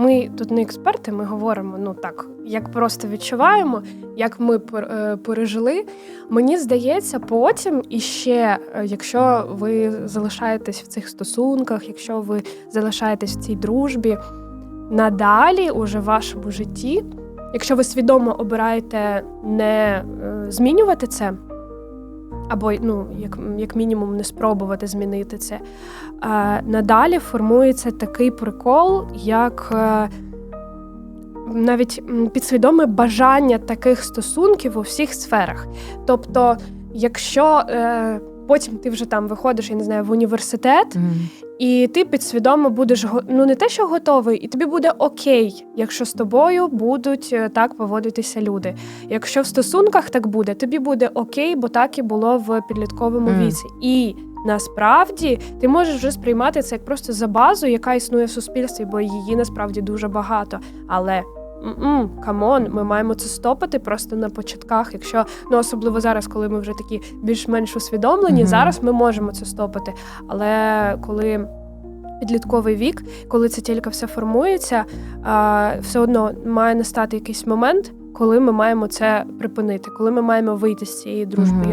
Ми тут не експерти, ми говоримо ну так, як просто відчуваємо, як ми е, пережили. Мені здається, потім іще, е, якщо ви залишаєтесь в цих стосунках, якщо ви залишаєтесь в цій дружбі, надалі уже в вашому житті, якщо ви свідомо обираєте не е, змінювати це, або ну, як, як мінімум не спробувати змінити це, е, надалі формується такий прикол, як е, навіть підсвідоме бажання таких стосунків у всіх сферах. Тобто, якщо е, потім ти вже там виходиш, я не знаю, в університет, і ти підсвідомо будеш ну не те, що готовий, і тобі буде окей, якщо з тобою будуть е, так поводитися люди. Якщо в стосунках так буде, тобі буде окей, бо так і було в підлітковому mm. віці. І насправді ти можеш вже сприймати це як просто за базу, яка існує в суспільстві, бо її насправді дуже багато. Але м-м, камон, ми маємо це стопити просто на початках. Якщо ну особливо зараз, коли ми вже такі більш-менш усвідомлені, Мгм. зараз ми можемо це стопити. Але коли підлітковий вік, коли це тільки все формується, а, все одно має настати якийсь момент, коли ми маємо це припинити, коли ми маємо вийти з цієї дружби. Як